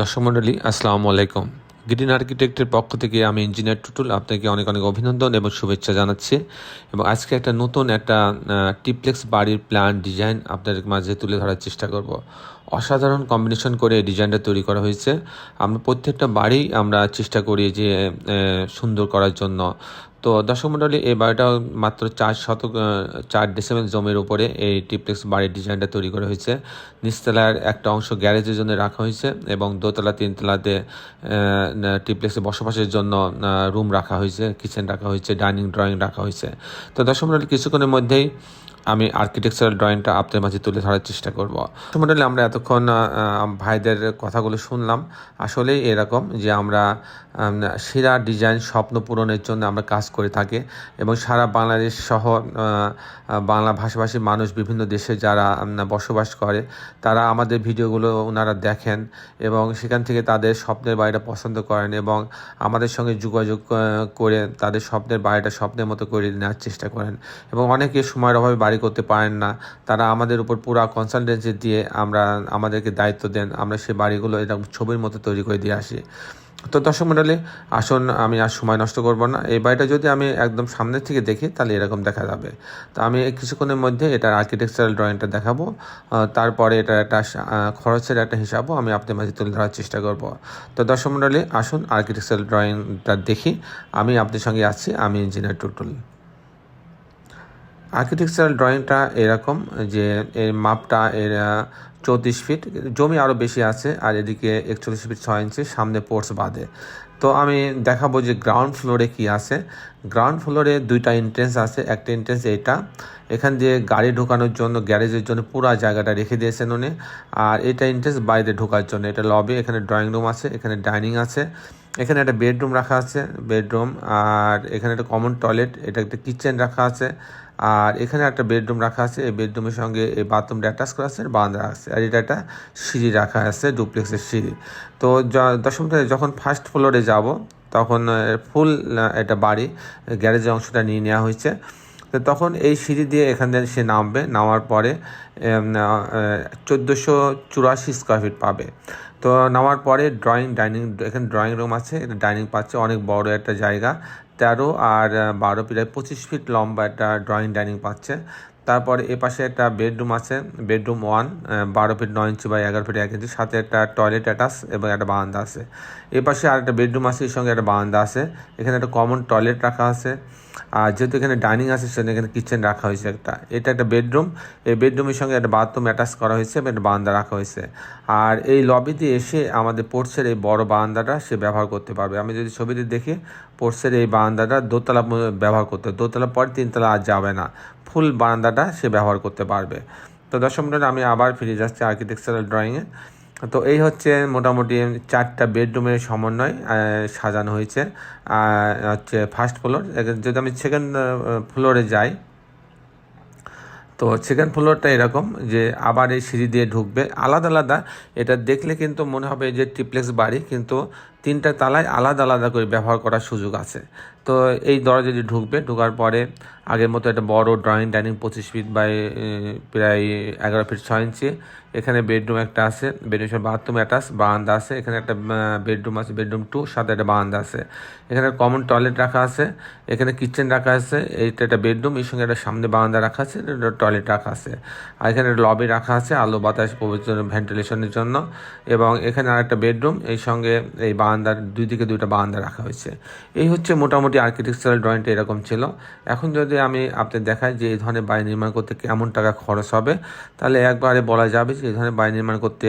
দর্শক মণ্ডলী আসসালামু আলাইকুম। গ্রিন আর্কিটেক্টের পক্ষ থেকে আমি ইঞ্জিনিয়ার টুটুল আপনাকে অনেক অনেক অভিনন্দন এবং শুভেচ্ছা জানাচ্ছি। এবং আজকে একটা নতুন একটা টিপ্লেক্স বাড়ির প্ল্যান ডিজাইন আপনাদের মাঝে তুলে ধরার চেষ্টা করব। অসাধারণ কম্বিনেশন করে ডিজাইনটা তৈরি করা হয়েছে। আমরা প্রত্যেকটা বাড়ি আমরা চেষ্টা করি যে সুন্দর করার জন্য। তো দর্শক এই বাড়িটা মাত্র চার শতক চার ডেসিমেল জমির উপরে এই টিপ্লেক্স বাড়ির ডিজাইনটা তৈরি করা হয়েছে। নিচতলার একটা অংশ গ্যারেজের জন্য রাখা হয়েছে এবং দোতলা, তিনতলাতে টিপ্লেক্সে বসবাসের জন্য রুম রাখা হয়েছে কিচেন রাখা হয়েছে ডাইনিং ড্রয়িং রাখা হয়েছে। তো দর্শক কিছুক্ষণের মধ্যেই আমি আর্কিটেকচারাল ড্রয়িংটা আপনাদের মাঝে তুলে ধরার চেষ্টা করব। মডেলে আমরা এতক্ষণ ভাইদের কথাগুলো শুনলাম। আসলেই এরকম যে আমরা সেরা ডিজাইন স্বপ্ন পূরণের জন্য আমরা কাজ করে থাকি এবং সারা বাংলাদেশ সহ বাংলা ভাষাভাষী মানুষ বিভিন্ন দেশে যারা বসবাস করে, তারা আমাদের ভিডিওগুলো ওনারা দেখেন এবং সেখান থেকে তাদের স্বপ্নের বাড়িটা পছন্দ করেন এবং আমাদের সঙ্গে যোগাযোগ করে তাদের স্বপ্নের বাড়িটা স্বপ্নের মতো করে নেওয়ার চেষ্টা করেন এবং অনেকে সময়ের অভাবে বাড়ি করতে পারেন না। তারা আমাদের উপর পুরো কনসালটেন্সি দিয়ে আমরা, আমাদেরকে দায়িত্ব দেন। আমরা সেই বাড়িগুলো এরকম ছবির মতো তৈরি করে দিয়ে আসি। তো দর্শক মণ্ডলী আসুন, আমি আর সময় নষ্ট করব না। এই বাড়িটা যদি আমি একদম সামনের থেকে দেখি, তাহলে এরকম দেখা যাবে। তো আমি কিছুক্ষণের মধ্যে এটার আর্কিটেকচারাল ড্রয়িংটা দেখাবো। তারপরে এটার একটা খরচের একটা হিসাবও আমি আপনার মাঝে তুলে ধরার চেষ্টা করব। তো দর্শক মণ্ডলী আসুন আর্কিটেকচারাল ড্রয়িংটা দেখি। আমি আপনার সঙ্গে আছি, আমি ইঞ্জিনিয়ার টুটুল। আর্কিটেকচারাল ড্রয়িংটা এরকম যে এর মাপটা এর চৌত্রিশ ফিট জমি আরও বেশি আছে, আর এদিকে একচল্লিশ ফিট ছয় ইঞ্চি সামনে পোর্টস বাদে। তো আমি দেখাবো যে গ্রাউন্ড ফ্লোরে কি আছে। গ্রাউন্ড ফ্লোরে দুইটা এন্ট্রেন্স আছে, একটা এন্ট্রেন্স এইটা। এখান দিয়ে গাড়ি ঢোকানোর জন্য গ্যারেজের জন্য পুরো জায়গাটা রেখে দিয়েছেন উনি। আর এটা এন্ট্রেন্স বাইরে ঢোকার জন্য। এটা লবি এখানে ড্রয়িং রুম আছে, এখানে ডাইনিং আছে। এখানে একটা বেডরুম রাখা আছে বেডরুম আর এখানে একটা কমন টয়লেট এটা একটা কিচেন রাখা আছে। আর এখানে একটা বেডরুম রাখা আছে। এই বেডরুমের সঙ্গে এই বাথরুমটা অ্যাটাচ করা আছে, বারান্দা আছে। আর এটা একটা সিঁড়ি রাখা আছে, ডুপ্লেক্সের সিঁড়ি। তো দশম যখন ফার্স্ট ফ্লোরে যাব, তখন ফুল একটা বাড়ি গ্যারেজের অংশটা নিয়ে নেওয়া হয়েছে। তো তখন এই সিঁড়ি দিয়ে এখান থেকে সে নামবে। নামার পরে চোদ্দোশো চুরাশি স্কোয়ার ফিট পাবে। তো নামার পরে ড্রয়িং ডাইনিং এখানে ড্রয়িং রুম আছে। এটা ডাইনিং পাচ্ছে। অনেক বড় একটা জায়গা। তেরো আর বারো প্রায় পঁচিশ ফিট লম্বা একটা ড্রয়িং ডাইনিং পাচ্ছে। তারপরে এ পাশে একটা বেডরুম আছে, বেডরুম ওয়ান বারো ফিট নয় ইঞ্চি বাই এগারো ফিট এক ইঞ্চি। সাথে একটা টয়লেট অ্যাটাচ এবং একটা বারান্দা আছে। এ পাশে আর একটা বেডরুম আছে, এর সঙ্গে একটা বারান্দা আছে। এখানে একটা কমন টয়লেট রাখা আছে। আর যেহেতু এখানে ডাইনিং আছে সেখানে এখানে কিচেন রাখা হয়েছে একটা। এটা একটা বেডরুম। এই বেডরুমের সঙ্গে একটা বাথরুম অ্যাটাচ করা হয়েছে এবং একটা বারান্দা রাখা হয়েছে। আর এই লবিতে এসে আমাদের পোর্টসের এই বড় বারান্দাটা সে ব্যবহার করতে পারবে। আমি যদি ছবিতে দেখি পোর্টসের এই বারান্দাটা দোতলা ব্যবহার করতে দোতলা পরে তিনতলা আর যাবে না। ফুল বারান্দাটা সে ব্যবহার করতে পারবে। তো দর্শক মণ্ডলী আমি আবার ফিরে যাচ্ছি আর্কিটেকচারাল ড্রয়িংয়ে তো এই হচ্ছে মোটামুটি চারটা বেডরুমের সমন্বয় সাজানো হয়েছে। হচ্ছে ফার্স্ট ফ্লোর যদি আমি সেকেন্ড ফ্লোরে যাই, তো সেকেন্ড ফ্লোরটা এরকম যে আবার এই সিঁড়ি দিয়ে ঢুকবে। আলাদা আলাদা, এটা দেখলে কিন্তু মনে হবে যে ট্রিপ্লেক্স বাড়ি, কিন্তু তিনটা তালায় আলাদা আলাদা করে ব্যবহার করার সুযোগ আছে। তো এই দরজা দিয়ে ঢুকবে, ঢোকার পরে আগের মতো একটা বড় ড্রয়িং ডাইনিং পঁচিশ ফিট বাই প্রায় এগারো ফিট ছয় ইঞ্চি এখানে বেডরুম একটা আছে বেডরুম বাথরুম অ্যাটাচ বারান্দা আছে। এখানে একটা বেডরুম আছে বেডরুম টু সাথে একটা বারান্দা আছে। এখানে কমন টয়লেট রাখা আছে, এখানে কিচেন রাখা আছে, এইটা একটা বেডরুম এর সঙ্গে একটা সামনে বারান্দা রাখা আছে টয়লেট রাখা আছে। আর এখানে লবি রাখা আছে, আলো, বাতাস ভেন্টিলেশনের জন্য। এবং এখানে আর একটা বেডরুম এই সঙ্গে এই বারান্দার দুই দিকে দুইটা বারান্দা রাখা হয়েছে। এই হচ্ছে মোটামুটি আর্কিটেকচারাল ড্রয়িংটা এরকম ছিল। এখন যদি আমি আপনাদের দেখাই যে এই ধরনের বাড়ি নির্মাণ করতে কেমন টাকা খরচ হবে, তাহলে একবারে বলা যাবে যে এই ধরনের বাড়ি নির্মাণ করতে